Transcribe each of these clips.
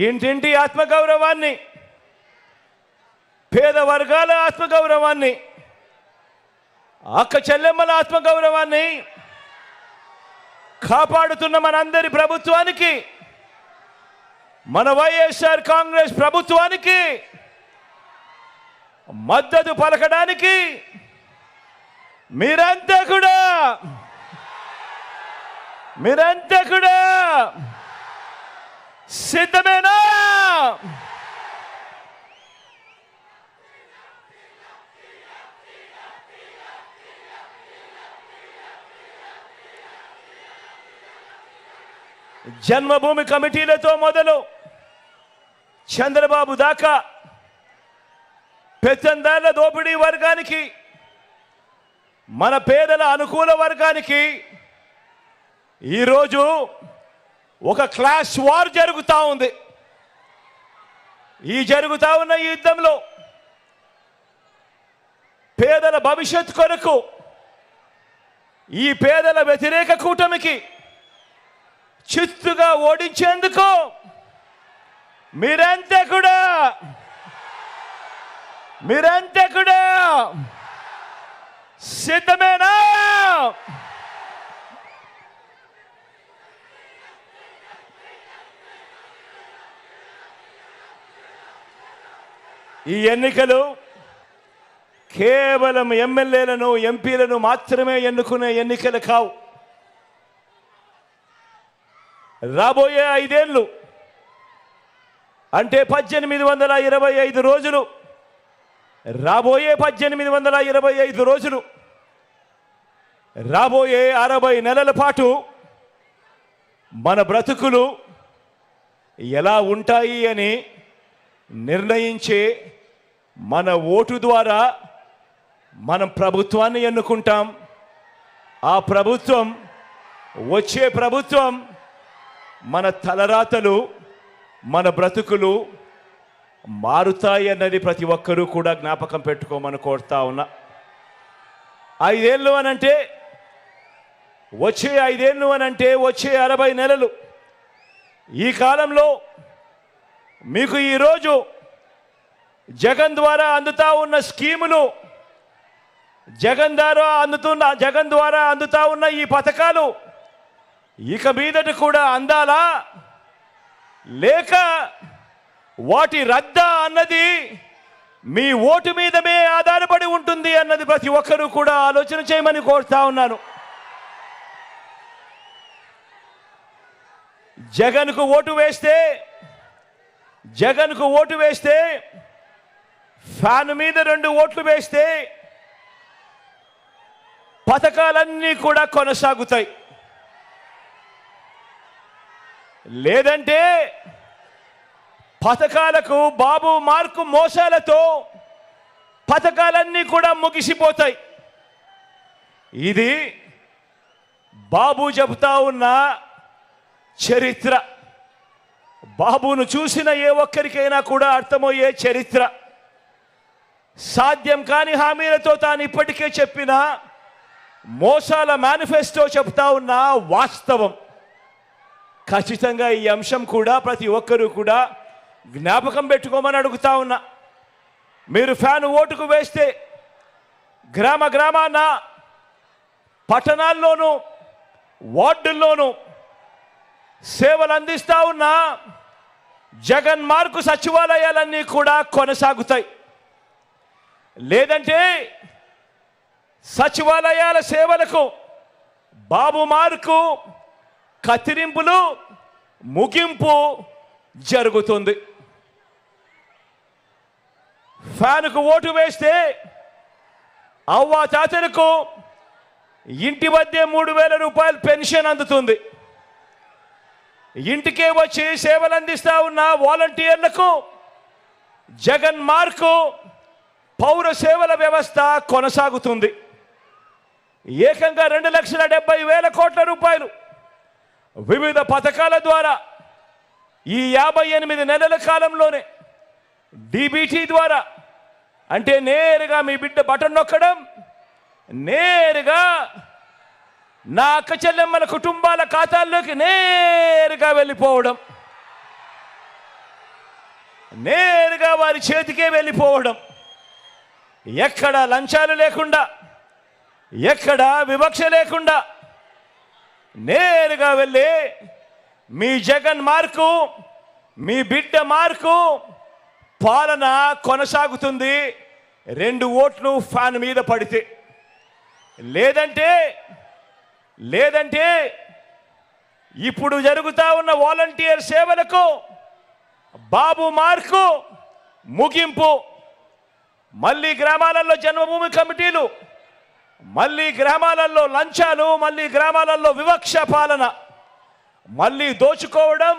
ఇంటింటి ఆత్మగౌరవాన్ని పేద వర్గాల ఆత్మగౌరవాన్ని అక్క చెల్లెమ్మల ఆత్మగౌరవాన్ని కాపాడుతున్న మనందరి ప్రభుత్వానికి మన వైఎస్ఆర్ కాంగ్రెస్ ప్రభుత్వానికి మద్దతు పలకడానికి మీరంతా కూడా మీరంతా కూడా సిద్ధమేనా? జన్మభూమి కమిటీలతో మొదలు చంద్రబాబు దాకా పెత్తందారుల దోపిడీ వర్గానికి మన పేదల అనుకూల వర్గానికి ఈరోజు ఒక క్లాస్ వార్ జరుగుతూ ఉంది. ఈ జరుగుతూ ఉన్న ఈ యుద్ధంలో పేదల భవిష్యత్ కొరకు ఈ పేదల వ్యతిరేక కూటమికి చిత్తుగా ఓడించేందుకు మీరంతా కూడా మీరంతా కూడా సిద్ధమేనా? ఈ ఎన్నికలు కేవలం ఎమ్మెల్యేలను ఎంపీలను మాత్రమే ఎన్నుకునే ఎన్నికలు కావు. రాబోయే ఐదేళ్ళు అంటే పద్దెనిమిది వందల ఇరవై ఐదు రోజులు రాబోయే పద్దెనిమిది వందల ఇరవై ఐదు రోజులు రాబోయే అరవై నెలల పాటు మన బ్రతుకులు ఎలా ఉంటాయి అని నిర్ణయించే మన ఓటు ద్వారా మనం ప్రభుత్వాన్ని ఎన్నుకుంటాం. ఆ ప్రభుత్వం వచ్చే ప్రభుత్వం మన తలరాతలు మన బ్రతుకులు మారుతాయి అన్నది ప్రతి ఒక్కరూ కూడా జ్ఞాపకం పెట్టుకోమని కోరుతా ఉన్నా. ఐదేళ్ళు అనంటే వచ్చే ఐదేళ్ళు అనంటే వచ్చే అరవై నెలలు. ఈ కాలంలో మీకు ఈరోజు జగన్ ద్వారా అందుతా ఉన్న స్కీములు జగన్ ద్వారా అందుతున్న జగన్ ద్వారా అందుతా ఉన్న ఈ పథకాలు ఇక మీదట కూడా అందాలా? లేక వాటి రద్దా అన్నది మీ ఓటు మీదమే ఆధారపడి ఉంటుంది అన్నది ప్రతి ఒక్కరూ కూడా ఆలోచన చేయమని కోరుతా ఉన్నాను. జగన్కు ఓటు వేస్తే జగన్కు ఓటు వేస్తే ఫ్యాన్ మీద రెండు ఓట్లు వేస్తే పథకాలన్నీ కూడా కొనసాగుతాయి. లేదంటే పథకాలకు బాబు మార్కు మోసాలతో పథకాలన్నీ కూడా ముగిసిపోతాయి. ఇది బాబు చెబుతా ఉన్న చరిత్ర. బాబును చూసిన ఏ ఒక్కరికైనా కూడా అర్థమయ్యే చరిత్ర. సాధ్యం కాని హామీలతో తాను ఇప్పటికే చెప్పిన మోసాల మేనిఫెస్టో చెప్తా ఉన్న వాస్తవం. ఖచ్చితంగా ఈ అంశం కూడా ప్రతి ఒక్కరూ కూడా జ్ఞాపకం పెట్టుకోమని అడుగుతా ఉన్నా. మీరు ఫ్యాన్ ఓటుకు వేస్తే గ్రామ గ్రామాన పట్టణాల్లోనూ వార్డుల్లోనూ సేవలు అందిస్తా ఉన్న జగన్ మార్కు సచివాలయాలన్నీ కూడా కొనసాగుతాయి. లేదంటే సచివాలయాల సేవలకు బాబు మార్కు కత్తిరింపులు ముగింపు జరుగుతుంది. ఫ్యాన్కు ఓటు వేస్తే అవ్వా తాతలకు ఇంటి వద్దే మూడు వేల రూపాయలు పెన్షన్ అందుతుంది. ఇంటికే వచ్చి సేవలు అందిస్తా ఉన్న వాలంటీర్లకు జగన్ మార్కు పౌర సేవల వ్యవస్థ కొనసాగుతుంది. ఏకంగా రెండు లక్షల డెబ్బై వేల కోట్ల రూపాయలు వివిధ పథకాల ద్వారా ఈ యాభై ఎనిమిది నెలల కాలంలోనే డిబిటీ ద్వారా అంటే నేరుగా మీ బిడ్డ బటన్ నొక్కడం నేరుగా నా అక్క చెల్లెమ్మల కుటుంబాల ఖాతాల్లోకి నేరుగా వెళ్ళిపోవడం నేరుగా వారి చేతికే వెళ్ళిపోవడం. ఎక్కడ లంచాలు లేకుండా ఎక్కడ వివక్ష లేకుండా నేరుగా వెళ్ళి మీ జగన్ మార్కు మీ బిడ్డ మార్కు పాలన కొనసాగుతుంది. రెండు ఓట్లు ఫ్యాన్ మీద పడితే. లేదంటే లేదంటే ఇప్పుడు జరుగుతూ ఉన్న వాలంటీర్ సేవలకు బాబు మార్కు ముగింపు. మళ్ళీ గ్రామాలలో జన్మభూమి కమిటీలు మళ్ళీ గ్రామాలలో లంచాలు మళ్ళీ గ్రామాలలో వివక్ష పాలన. మళ్ళీ దోచుకోవడం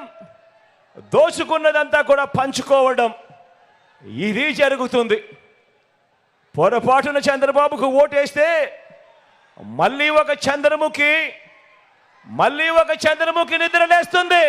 దోచుకున్నదంతా కూడా పంచుకోవడం. ఇది జరుగుతుంది. పొరపాటున చంద్రబాబుకు ఓటేస్తే మళ్ళీ ఒక చంద్రముఖి మళ్ళీ ఒక చంద్రముఖి నిద్రలేస్తుంది.